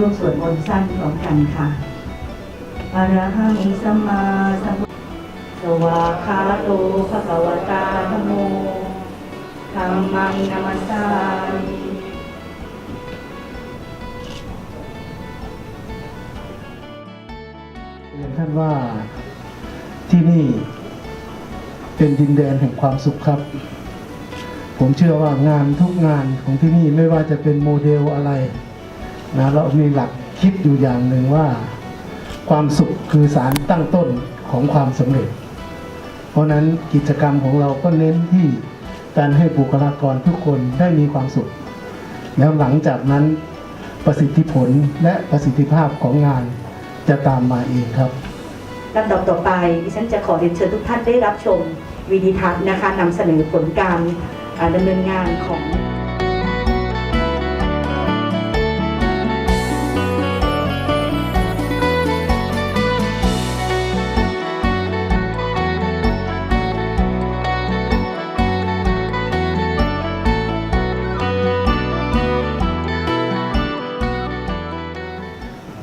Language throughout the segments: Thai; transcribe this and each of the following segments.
ร่วมสวดมนต์สั้นพร้อมกันค่ะอะระหังสัมมาสัมพุทสวาคาโตภะคะวะตาธโมธัมมังนัมัสสามิเรียนท่านว่าที่นี่เป็นดินแดนแห่งความสุขครับ ผมเชื่อว่างานทุกงานของที่นี่ไม่ว่าจะเป็นโมเดลอะไร นะเรามีหลักคิดอยู่อย่างหนึ่งว่า ความสุขคือสารตั้งต้นของความสำเร็จ เพราะนั้นกิจกรรมของเราก็เน้นที่การให้บุคลากรทุกคนได้มีความสุข แล้วหลังจากนั้นประสิทธิผลและประสิทธิภาพของงานจะตามมาเองครับลำดับต่อไปดิฉันจะขอเรียนเชิญทุกท่านได้รับชมวิดีทัศน์นะคะนำเสนอผลการดำเนินงานของ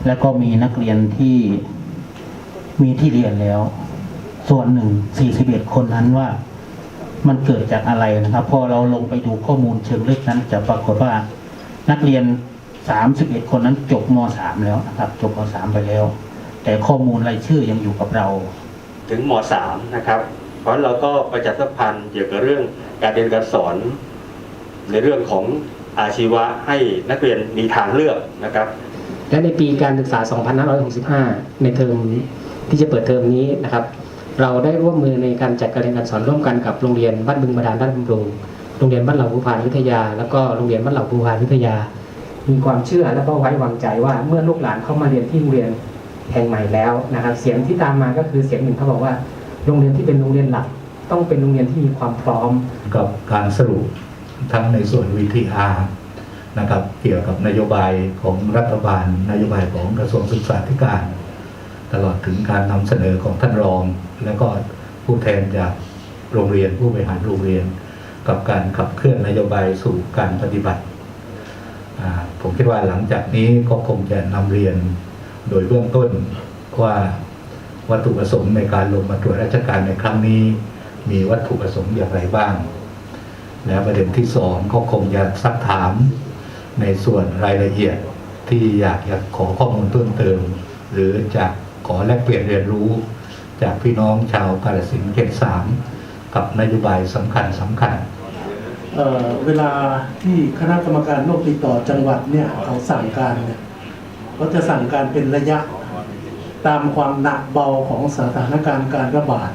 แล้วก็มีนักเรียนที่มีที่เรียนแล้ว ส่วนหนึ่ง 41 คนนั้นว่ามันเกิดจากอะไรนะครับ พอเราลงไปดูข้อมูลเชิงลึกนั้น จะปรากฏว่านักเรียน 31 คนนั้นจบม .3 แล้วนะครับ จบม .3 ไปแล้ว แต่ข้อมูลรายชื่อยังอยู่กับเรา ถึงม .3 นะครับ เพราะเราก็ประชาสัมพันธ์เกี่ยวกับเรื่องการเรียนการสอน ในเรื่องของอาชีวะให้นักเรียนมีทางเลือกนะครับ และในปีการศึกษา 2565 ในเทอมที่จะเปิดเทอมนี้นะครับ เราได้ร่วมมือในการจัดการเรียนการสอนร่วมกันกับโรงเรียนบ้านบึงบาดาลด้านบำรุงโรงเรียนบ้านเหล่าภูพานวิทยา แล้วก็โรงเรียนบ้านเหล่าภูพานวิทยา มีความเชื่อและก็ไว้วางใจว่าเมื่อลูกหลานเข้ามาเรียนที่โรงเรียนแห่งใหม่แล้วนะครับ เสียงที่ตามมาก็คือเสียงหนึ่งเขาบอกว่า โรงเรียนที่เป็นโรงเรียนหลัก ต้องเป็นโรงเรียนที่มีความพร้อมกับการสรุปทั้งในส่วน VTR นะครับ เกี่ยวกับนโยบายของรัฐบาล นโยบายของกระทรวงศึกษาธิการ ตลอดถึงการนำเสนอของท่านรอง และก็ผู้แทนจากโรงเรียนผู้บริหารโรงเรียน กับการขับเคลื่อนนโยบายสู่การปฏิบัติ ผมคิดว่าหลังจากนี้ก็คงจะนำเรียนโดยเบื้องต้นว่าวัตถุประสงค์ในการลงมาตรวจราชการในครั้งนี้ มีวัตถุประสงค์อย่างไรบ้าง แล้วประเด็นที่สองก็คงจะซักถาม ในส่วนรายละเอียดที่อยากจะขอข้อมูลเพิ่มเติม หรือจะขอแลกเปลี่ยนเรียนรู้ จากพี่น้องชาวกาฬสินธุ์เขตสามกับนโยบายสำคัญสำคัญเอ่อเวลาที่คณะกรรมการโรคติดต่อจังหวัดเนี่ยเขาสั่งการเนี่ยเขาจะสั่งการเป็นระยะตามความหนักเบาของสถานการณ์การระบาด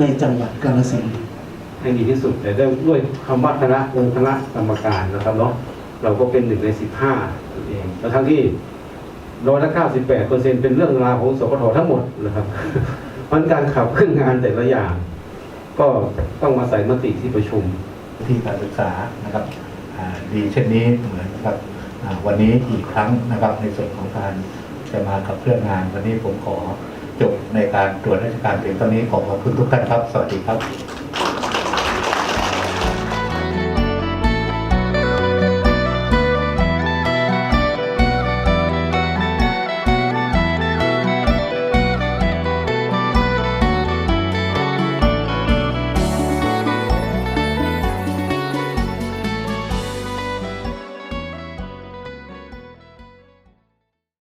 ในจังหวัดกาฬสินธุ์ให้ดีที่สุดแต่ด้วยด้วยคำว่าคณะองค์คณะกรรมการนะครับเนาะ เราก็เป็นหนึ่งในสิบห้าเองแล้วทั้งที่ร้อยละเก้าสิบแปดเปอร์เซ็นเป็นเรื่องราวของสกททั้งหมดนะครับมันการขับเคลื่อนงานแต่ละอย่าง ก็ต้องมาใส่มติที่ประชุมที่การศึกษานะครับดีเช่นนี้เหมือนกับวันนี้อีกครั้งนะครับในส่วนของการจะมาขับเคลื่อนงาน วันนี้ผมขอจบในการตรวจราชการเพียงเท่านี้ขอขอบคุณทุกท่านครับ สวัสดีครับ